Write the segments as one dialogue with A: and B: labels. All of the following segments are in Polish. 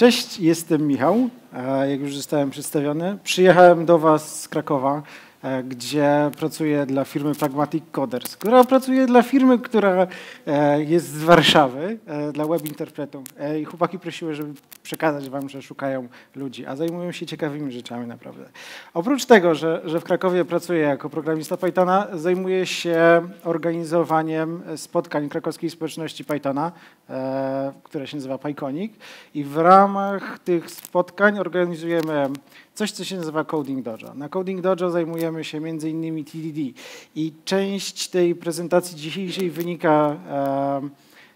A: Cześć, jestem Michał. Jak już zostałem przedstawiony, przyjechałem do Was z Krakowa, gdzie pracuję dla firmy Pragmatic Coders, która pracuje dla firmy, która e, jest z Warszawy, dla web interpretów. I chłopaki prosiły, żeby przekazać Wam, że szukają ludzi, a zajmują się ciekawymi rzeczami naprawdę. Oprócz tego, że, że w Krakowie pracuję jako programista Pythona, zajmuję się organizowaniem spotkań krakowskiej społeczności Pythona, które się nazywa PyConic i w ramach tych spotkań organizujemy coś, co się nazywa Coding Dojo. Na Coding Dojo zajmujemy się między innymi TDD i część tej prezentacji dzisiejszej wynika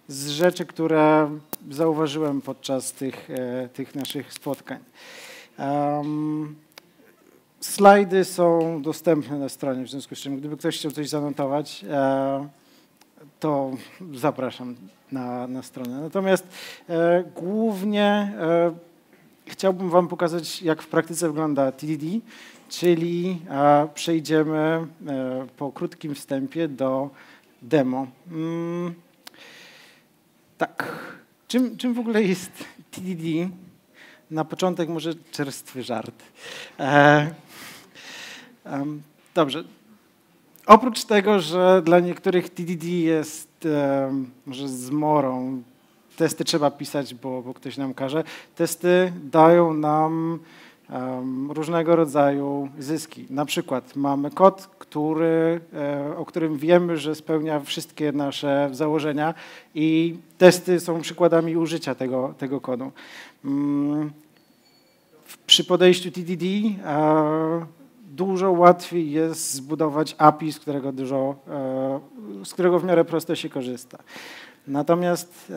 A: z rzeczy, które zauważyłem podczas tych, e, tych naszych spotkań. Slajdy są dostępne na stronie, w związku z czym gdyby ktoś chciał coś zanotować, e, to zapraszam na, na stronę. Natomiast e, głównie chciałbym Wam pokazać, jak w praktyce wygląda TDD, czyli przejdziemy e, po krótkim wstępie do demo. Mm, tak, czym, czym w ogóle jest TDD? Na początek może czerstwy żart. E, dobrze, Oprócz tego, że dla niektórych TDD jest może zmorą, testy trzeba pisać, bo, bo ktoś nam każe, testy dają nam um, różnego rodzaju zyski. Na przykład mamy kod, który, e, o którym wiemy, że spełnia wszystkie nasze założenia i testy są przykładami użycia tego, tego kodu. Mm, przy podejściu TDD e, dużo łatwiej jest zbudować API, z którego, dużo, e, z którego w miarę prosto się korzysta. Natomiast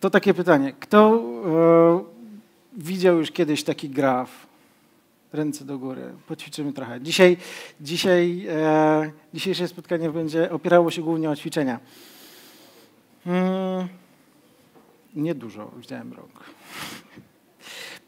A: to takie pytanie. Kto e, widział już kiedyś taki graf? Ręce do góry. Poćwiczymy trochę. Dzisiaj, dzisiaj, e, dzisiejsze spotkanie będzie opierało się głównie o ćwiczenia. Hmm, niedużo widziałem rąk.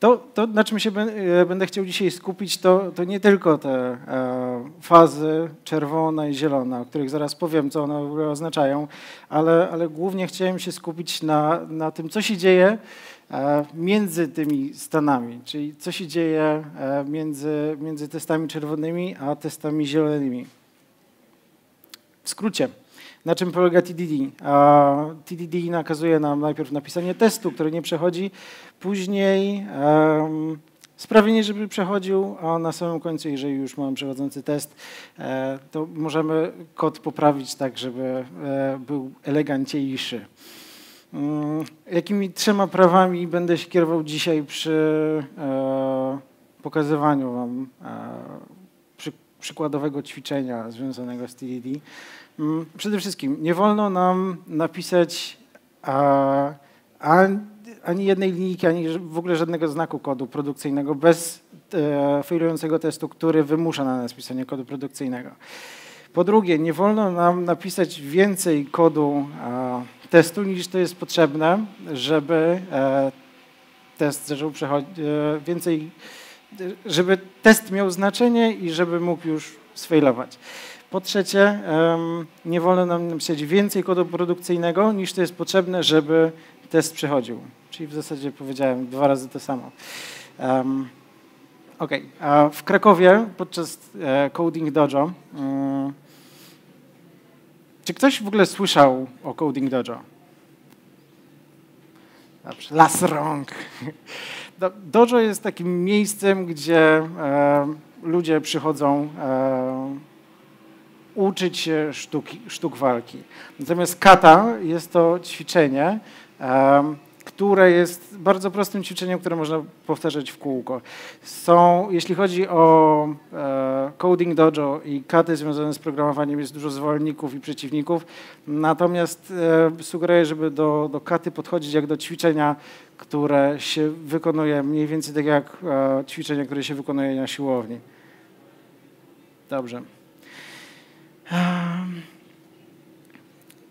A: To, to, na czym się e, będę chciał dzisiaj skupić, to, to nie tylko te e, fazy czerwona i zielona, o których zaraz powiem, co one oznaczają, ale, ale głównie chciałem się skupić na, na tym, co się dzieje e, między tymi stanami, czyli co się dzieje między, między testami czerwonymi a testami zielonymi. W skrócie. Na czym polega TDD? TDD nakazuje nam najpierw napisanie testu, który nie przechodzi, później um, sprawienie, żeby przechodził, a na samym końcu, jeżeli już mamy przechodzący test, e, to możemy kod poprawić tak, żeby e, był elegancniejszy. Um, jakimi trzema prawami będę się kierował dzisiaj przy e, pokazywaniu Wam przy, przykładowego ćwiczenia związanego z TDD? Mm, przede wszystkim nie wolno nam napisać a, ani jednej linijki, ani w ogóle żadnego znaku kodu produkcyjnego bez e, failującego testu, który wymusza na nas pisanie kodu produkcyjnego. Po drugie, nie wolno nam napisać więcej kodu testu niż to jest potrzebne, żeby e, test zaczął przechodzić, e, więcej, żeby test miał znaczenie i żeby mógł już sfailować. Po trzecie, nie wolno nam napisać więcej kodu produkcyjnego niż to jest potrzebne, żeby test przechodził. Czyli w zasadzie powiedziałem dwa razy to samo. OK. W Krakowie podczas e, Coding Dojo. Um, czy ktoś w ogóle słyszał o Coding Dojo? Dobrze, las rąk. Dojo jest takim miejscem, gdzie e, ludzie przychodzą e, uczyć się sztuki, sztuk walki. Natomiast kata jest to ćwiczenie, które jest bardzo prostym ćwiczeniem, które można powtarzać w kółko. Są, jeśli chodzi o e, coding dojo i katy związane z programowaniem, jest dużo zwolenników i przeciwników, natomiast e, sugeruję, żeby do, do katy podchodzić jak do ćwiczenia, które się wykonuje mniej więcej tak jak e, ćwiczenia, które się wykonuje na siłowni. Dobrze.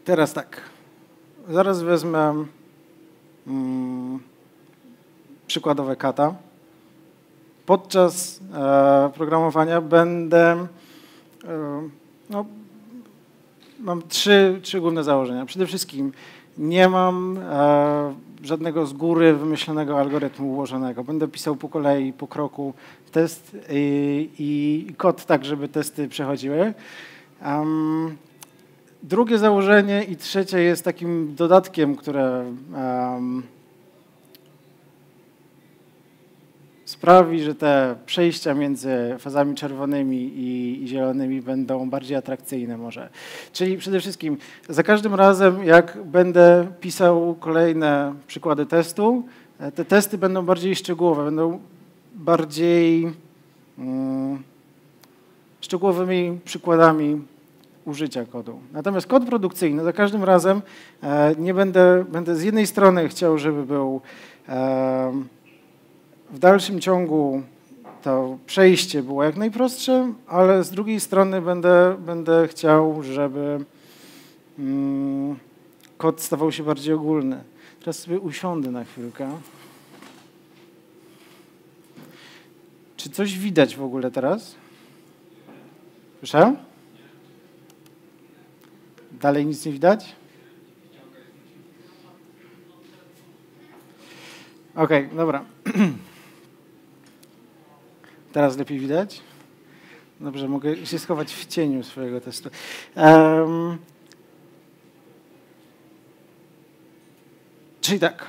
A: Teraz tak. Zaraz wezmę mm, przykładowe kata. Podczas e, programowania będę. E, no, mam trzy, trzy główne założenia. Przede wszystkim nie mam e, żadnego z góry wymyślonego algorytmu ułożonego. Będę pisał po kolei, po kroku test i, i kod tak, żeby testy przechodziły. Um, drugie założenie i trzecie jest takim dodatkiem, które um, sprawi, że te przejścia między fazami czerwonymi i, i, zielonymi będą bardziej atrakcyjne może. Czyli przede wszystkim za każdym razem, jak będę pisał kolejne przykłady testu, te testy będą bardziej szczegółowe, będą bardziej um, szczegółowymi przykładami użycia kodu. Natomiast kod produkcyjny za każdym razem e, nie będę, będę z jednej strony chciał, żeby był e, w dalszym ciągu to przejście było jak najprostsze, ale z drugiej strony będę, będę chciał, żeby mm, kod stawał się bardziej ogólny. Teraz sobie usiądę na chwilkę. Czy coś widać w ogóle teraz? Proszę? Dalej nic nie widać? Okej, okay, dobra. Teraz lepiej widać? Dobrze, mogę się schować w cieniu swojego testu. Um, czyli tak,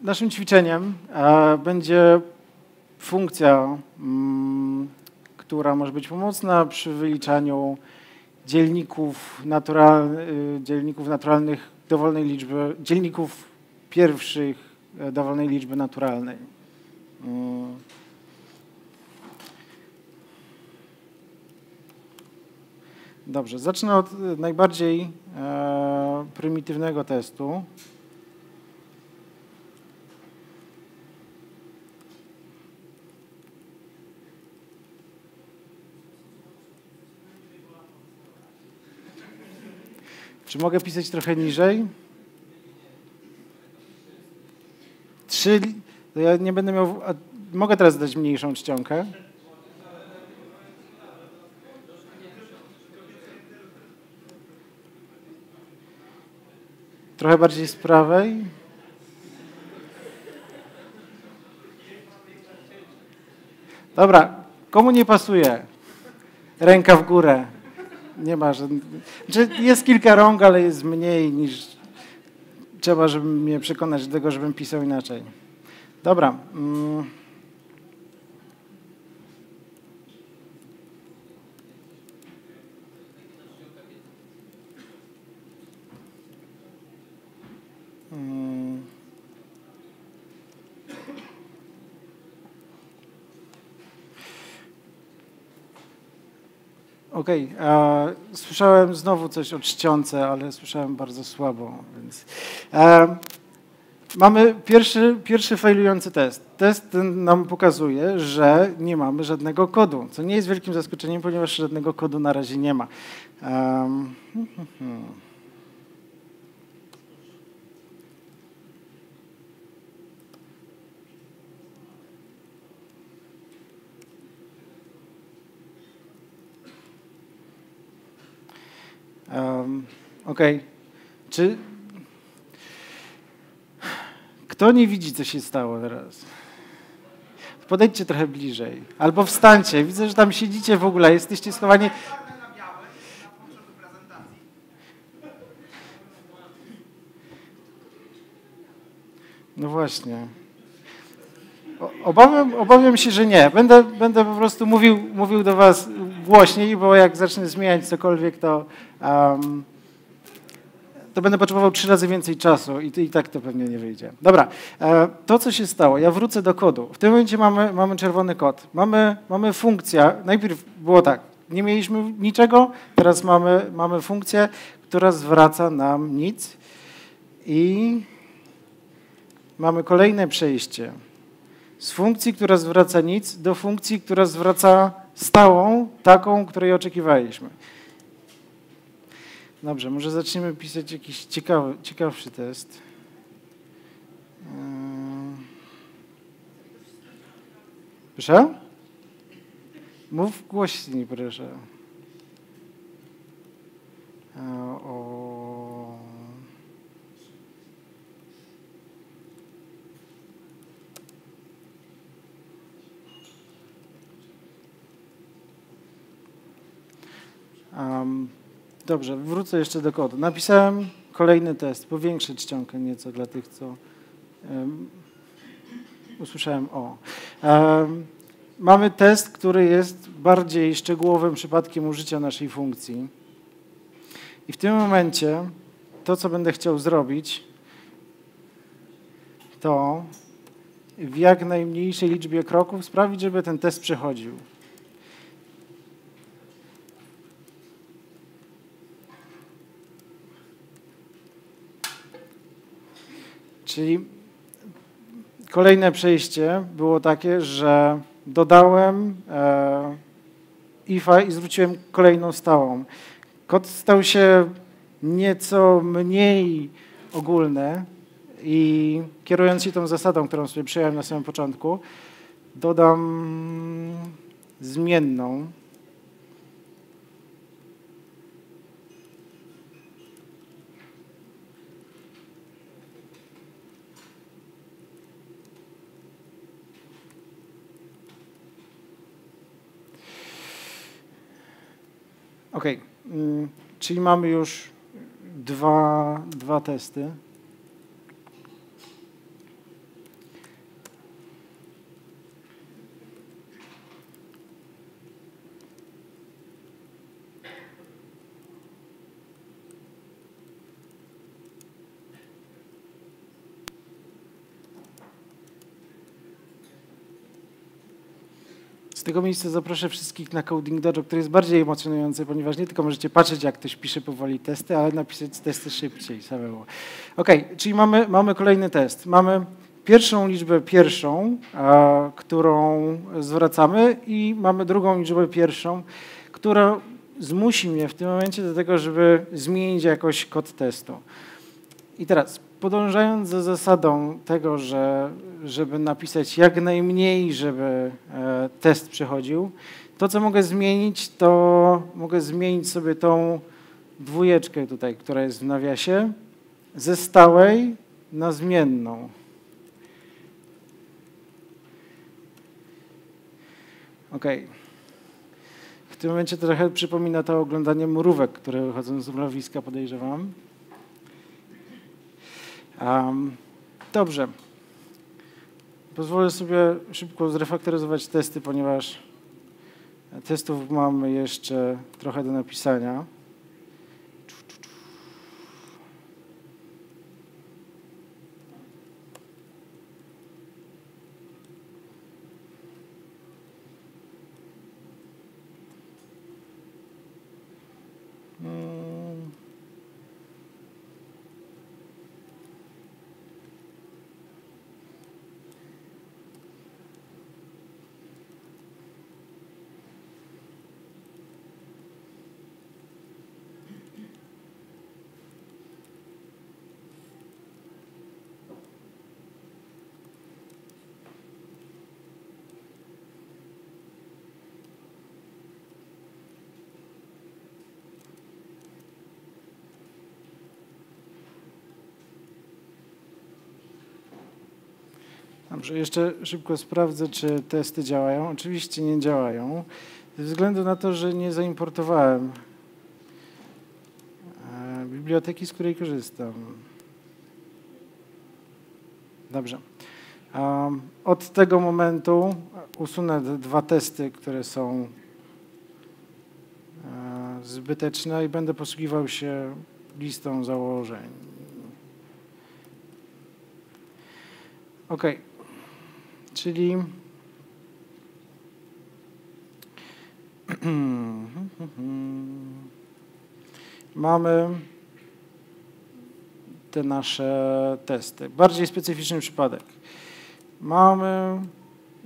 A: naszym ćwiczeniem e, będzie funkcja, mm, która może być pomocna przy wyliczaniu dzielników, natural, y, dzielników naturalnych dowolnej liczby, dzielników pierwszych e, dowolnej liczby naturalnej. Mm. Dobrze, zacznę od najbardziej e, prymitywnego testu. Czy mogę pisać trochę niżej? Trzy. Ja nie będę miał. Mogę teraz dać mniejszą czcionkę. Trochę bardziej z prawej. Dobra, komu nie pasuje? Ręka w górę. Nie ma żadnych. Jest kilka rąk, ale jest mniej niż trzeba, żeby mnie przekonać do tego, żebym pisał inaczej. Dobra. Okej, okay. słyszałem znowu coś o czcionce, ale słyszałem bardzo słabo, więc... E, mamy pierwszy, pierwszy failujący test. Test ten nam pokazuje, że nie mamy żadnego kodu, co nie jest wielkim zaskoczeniem, ponieważ żadnego kodu na razie nie ma. Um, hmm, hmm, Um, Okej. Okay. Czy kto nie widzi, co się stało teraz? Podejdźcie trochę bliżej. Albo wstańcie. Widzę, że tam siedzicie w ogóle. Jesteście schowani. No właśnie. Obawiam, obawiam się, że nie. Będę, będę po prostu mówił, mówił do Was głośniej, bo jak zacznę zmieniać cokolwiek, to, um, to będę potrzebował trzy razy więcej czasu i, i tak to pewnie nie wyjdzie. Dobra, e, to co się stało, ja wrócę do kodu. W tym momencie mamy, mamy czerwony kod. Mamy, mamy funkcję, najpierw było tak, nie mieliśmy niczego, teraz mamy, mamy funkcję, która zwraca nam nic i mamy kolejne przejście z funkcji, która zwraca nic, do funkcji, która zwraca stałą, taką, której oczekiwaliśmy. Dobrze, może zaczniemy pisać jakiś ciekawy, ciekawszy test. Eee. Proszę? Mów głośniej, proszę. Eee, o... Um, dobrze, wrócę jeszcze do kodu. Napisałem kolejny test, powiększę czcionkę nieco dla tych, co um, usłyszałem o. Um, mamy test, który jest bardziej szczegółowym przypadkiem użycia naszej funkcji. I w tym momencie to, co będę chciał zrobić, to w jak najmniejszej liczbie kroków sprawić, żeby ten test przechodził. Czyli kolejne przejście było takie, że dodałem e, ifa i zwróciłem kolejną stałą. Kod stał się nieco mniej ogólny i kierując się tą zasadą, którą sobie przyjąłem na samym początku, dodam zmienną. OK, mm, czyli mamy już dwa, dwa testy. Tego miejsca zaproszę wszystkich na Coding Dojo, który jest bardziej emocjonujący, ponieważ nie tylko możecie patrzeć, jak ktoś pisze powoli testy, ale napisać testy szybciej samemu. Ok, czyli mamy, mamy kolejny test. Mamy pierwszą liczbę pierwszą, a, którą zwracamy i mamy drugą liczbę pierwszą, która zmusi mnie w tym momencie do tego, żeby zmienić jakoś kod testu. I teraz podążając za zasadą tego, że żeby napisać jak najmniej, żeby e, test przechodził, to co mogę zmienić, to mogę zmienić sobie tą dwójeczkę tutaj, która jest w nawiasie, ze stałej na zmienną. OK. W tym momencie trochę przypomina to oglądanie mrówek, które wychodzą z mrowiska, podejrzewam. Um, dobrze. Pozwolę sobie szybko zrefaktoryzować testy, ponieważ testów mamy jeszcze trochę do napisania. Dobrze, jeszcze szybko sprawdzę, czy testy działają. Oczywiście nie działają, ze względu na to, że nie zaimportowałem e, biblioteki, z której korzystam. Dobrze. Od tego momentu usunę dwa testy, które są e, zbyteczne i będę posługiwał się listą założeń. OK. Czyli mamy te nasze testy. Bardziej specyficzny przypadek. Mamy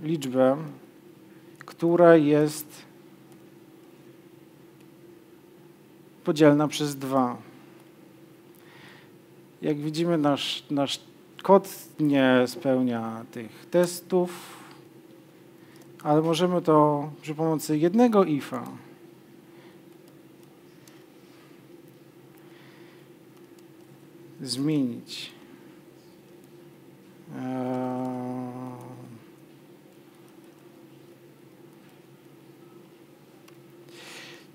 A: liczbę, która jest podzielna przez 2. Jak widzimy, nasz, nasz kod nie spełnia tych testów, ale możemy to przy pomocy jednego ifa zmienić. Eee,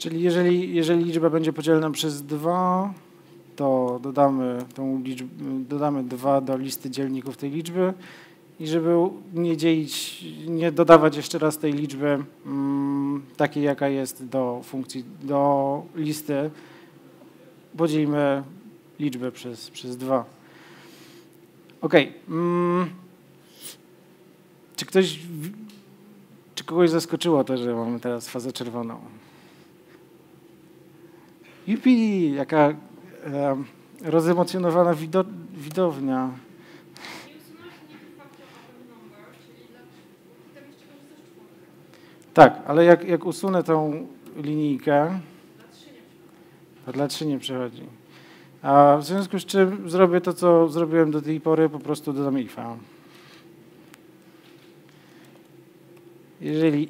A: Czyli jeżeli, jeżeli liczba będzie podzielona przez 2, to dodamy, tą liczbę, dodamy 2 do listy dzielników tej liczby i żeby nie dzielić, nie dodawać jeszcze raz tej liczby mm, takiej, jaka jest do funkcji, do listy, podzielimy liczbę przez, przez 2. Ok. Mm. Czy ktoś, czy kogoś zaskoczyło to, że mamy teraz fazę czerwoną? Jupi, jaka rozemocjonowana wido, widownia. Tak, ale jak, jak usunę tą linijkę, to dla 3 nie przechodzi. A w związku z czym zrobię to, co zrobiłem do tej pory, po prostu dodam ifa. Jeżeli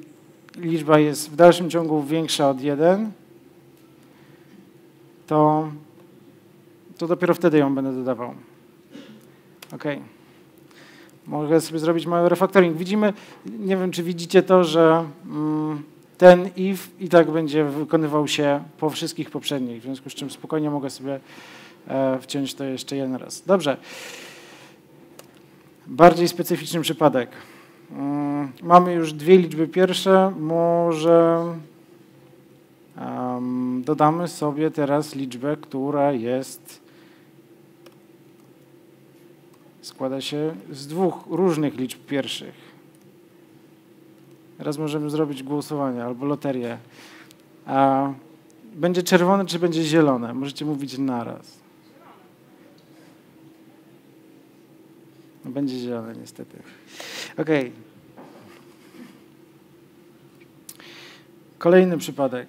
A: liczba jest w dalszym ciągu większa od 1, to, to dopiero wtedy ją będę dodawał. OK. Mogę sobie zrobić mały refactoring. Widzimy, nie wiem czy widzicie to, że mm, ten if i tak będzie wykonywał się po wszystkich poprzednich, w związku z czym spokojnie mogę sobie e, wciąć to jeszcze jeden raz. Dobrze. Bardziej specyficzny przypadek. Mm, mamy już dwie liczby pierwsze, może dodamy sobie teraz liczbę, która jest składa się z dwóch różnych liczb pierwszych. Teraz możemy zrobić głosowanie albo loterię. A będzie czerwone czy będzie zielone? Możecie mówić naraz. No będzie zielone niestety. Ok. Kolejny przypadek.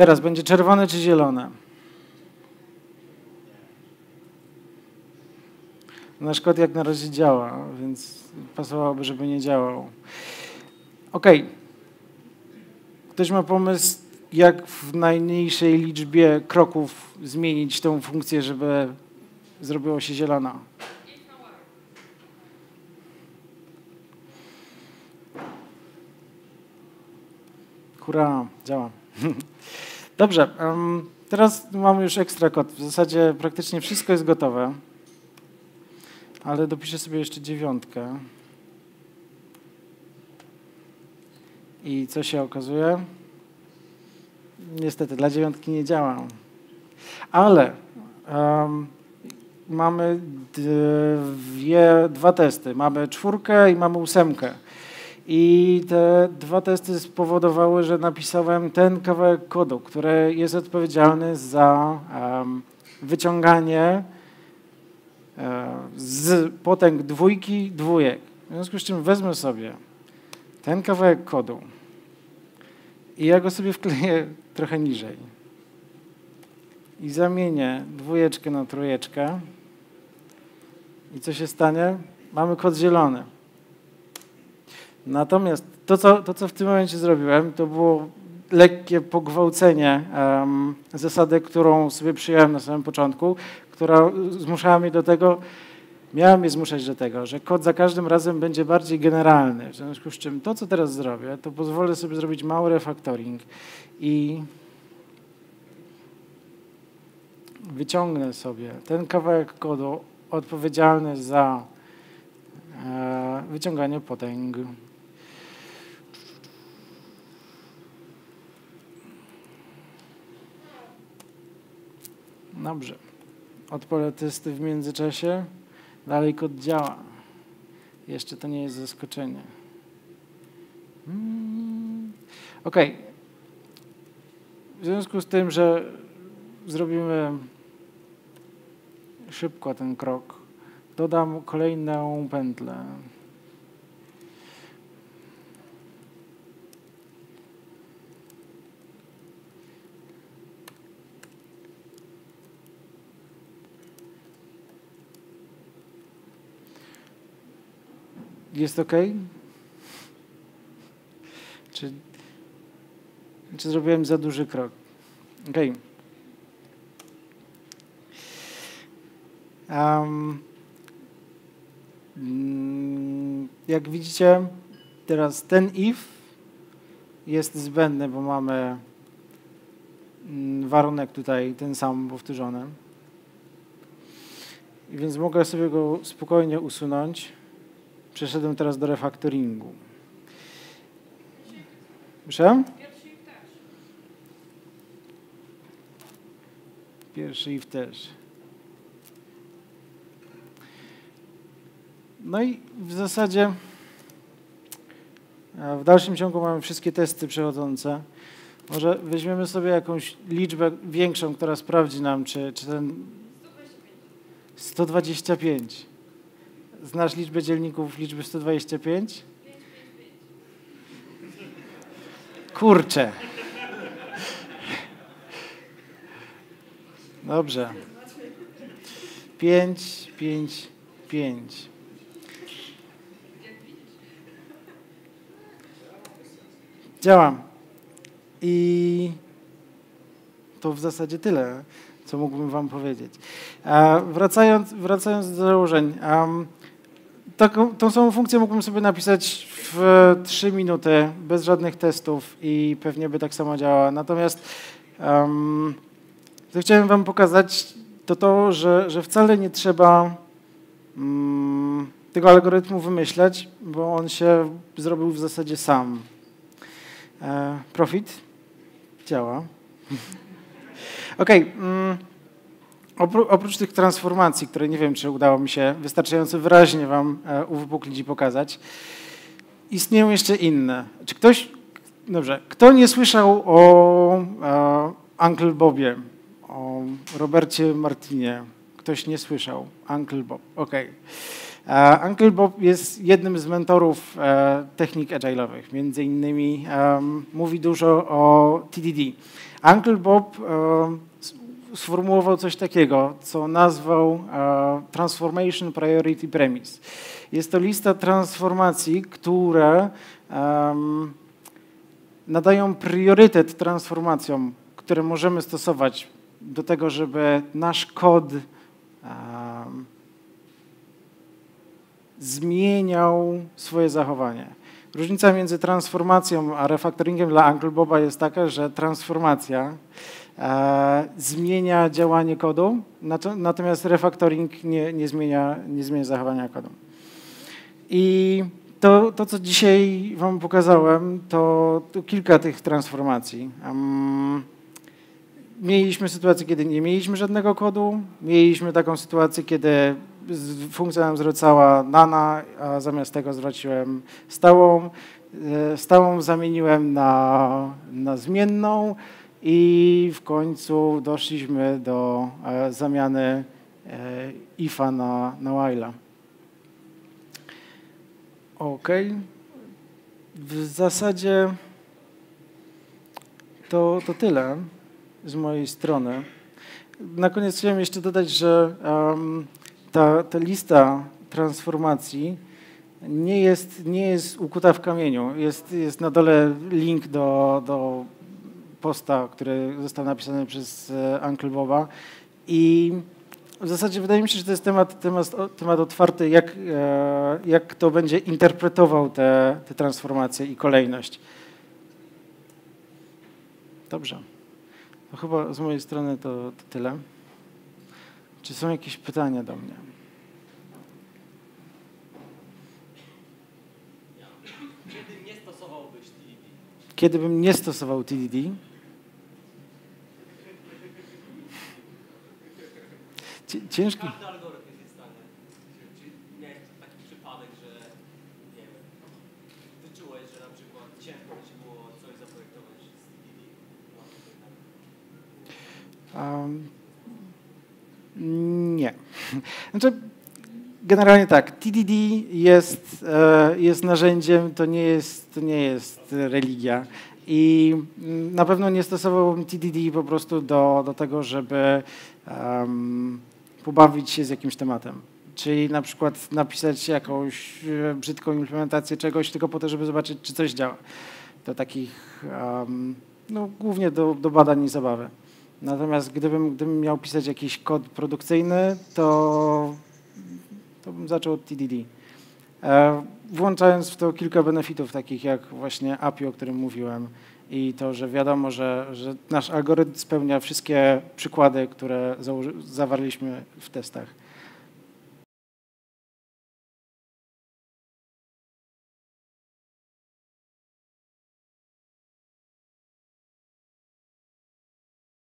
A: Teraz będzie czerwone czy zielone? Nasz kod jak na razie działa, więc pasowałoby, żeby nie działał. Ok. Ktoś ma pomysł, jak w najmniejszej liczbie kroków zmienić tą funkcję, żeby zrobiło się zielona? Hurra, działa. Dobrze, teraz mamy już ekstra kod. W zasadzie praktycznie wszystko jest gotowe. Ale dopiszę sobie jeszcze dziewiątkę. I co się okazuje? Niestety dla dziewiątki nie działa. Ale um, mamy dwie, dwa testy. Mamy czwórkę i mamy ósemkę. I te dwa testy spowodowały, że napisałem ten kawałek kodu, który jest odpowiedzialny za um, wyciąganie z potęg dwójki dwójek. W związku z czym wezmę sobie ten kawałek kodu i ja go sobie wkleję trochę niżej. I zamienię dwójeczkę na trójeczkę. I co się stanie? Mamy kod zielony. Natomiast to co, to, co w tym momencie zrobiłem, to było lekkie pogwałcenie um, zasady, którą sobie przyjąłem na samym początku, która zmuszała mnie do tego, miała mnie zmuszać do tego, że kod za każdym razem będzie bardziej generalny. W związku z czym to, co teraz zrobię, to pozwolę sobie zrobić mały refactoring i wyciągnę sobie ten kawałek kodu odpowiedzialny za e, wyciąganie potęg. Dobrze. Odpalę testy w międzyczasie. Dalej kod działa. Jeszcze to nie jest zaskoczenie. Hmm. OK. W związku z tym, że zrobimy szybko ten krok, dodam kolejną pętlę. Jest ok? Czy, czy zrobiłem za duży krok? Ok. Um, Mm, jak widzicie, teraz ten if jest zbędny, bo mamy mm, warunek tutaj ten sam powtórzony. I więc mogę sobie go spokojnie usunąć. Przeszedłem teraz do refaktoringu. Muszę? Pierwszy if też. No i w zasadzie w dalszym ciągu mamy wszystkie testy przechodzące. Może weźmiemy sobie jakąś liczbę większą, która sprawdzi nam, czy, czy ten 125. Znasz liczbę dzielników liczby 125? Kurczę. Dobrze. 5, 5, 5. Działam. I to w zasadzie tyle, co mógłbym Wam powiedzieć. wracając, wracając do założeń. Taką, tą samą funkcję mógłbym sobie napisać w 3 minuty, bez żadnych testów i pewnie by tak samo działała. Natomiast um, co chciałem Wam pokazać, to to, że, że wcale nie trzeba um, tego algorytmu wymyślać, bo on się zrobił w zasadzie sam. E, profit działa. OK. Mm, oprócz tych transformacji, które nie wiem, czy udało mi się wystarczająco wyraźnie Wam e, uwypuklić i pokazać, istnieją jeszcze inne. Czy ktoś, dobrze, kto nie słyszał o e, Uncle Bobie, o Robercie Martinie? Ktoś nie słyszał? Uncle Bob, OK. E, Uncle Bob jest jednym z mentorów technik agile'owych. Między innymi mówi dużo o TDD. Uncle Bob sformułował coś takiego, co nazwał e, Transformation Priority Premise. Jest to lista transformacji, które nadają priorytet transformacjom, które możemy stosować do tego, żeby nasz kod zmieniał swoje zachowanie. Różnica między transformacją a refaktoringiem dla Uncle Boba jest taka, że transformacja zmienia działanie kodu, natomiast refaktoring nie, nie, zmienia, nie zmienia zachowania kodu. I to, to, co dzisiaj Wam pokazałem, to, to kilka tych transformacji. Um, mieliśmy sytuację, kiedy nie mieliśmy żadnego kodu, mieliśmy taką sytuację, kiedy funkcja nam zwracała nana, a zamiast tego zwróciłem stałą. E, stałą zamieniłem na, na zmienną i w końcu doszliśmy do e, zamiany e, ifa na, na while'a. OK. W zasadzie to, to tyle z mojej strony. Na koniec chciałem jeszcze dodać, że um, ta, ta lista transformacji nie jest, nie jest ukuta w kamieniu. Jest, jest na dole link do, do posta, który został napisany przez Uncle Boba i w zasadzie wydaje mi się, że to jest temat, temat, temat otwarty, jak, e, jak kto będzie interpretował te, te transformacje i kolejność. Dobrze. To chyba z mojej strony to, to tyle. Czy są jakieś pytania do mnie? Kiedy bym nie stosował TDD? Ciężki.
B: Każdy algorytm jest w stanie. Czy miałeś taki przypadek, że nie wiem, wyczułeś, że na przykład ciężko ci było coś zaprojektować z TDD?
A: Um, nie. Znaczy, generalnie tak, TDD jest, e, jest narzędziem, to nie jest, to nie jest religia. I na pewno nie stosowałbym TDD po prostu do, do tego, żeby um, pobawić się z jakimś tematem. Czyli na przykład napisać jakąś e, brzydką implementację czegoś tylko po to, żeby zobaczyć, czy coś działa. Do takich, um, no głównie do, do badań i zabawy. Natomiast gdybym, gdybym miał pisać jakiś kod produkcyjny, to, to bym zaczął od TDD. e, włączając w to kilka benefitów, takich jak właśnie API, o którym mówiłem i to, że wiadomo, że, że nasz algorytm spełnia wszystkie przykłady, które zawarliśmy w testach.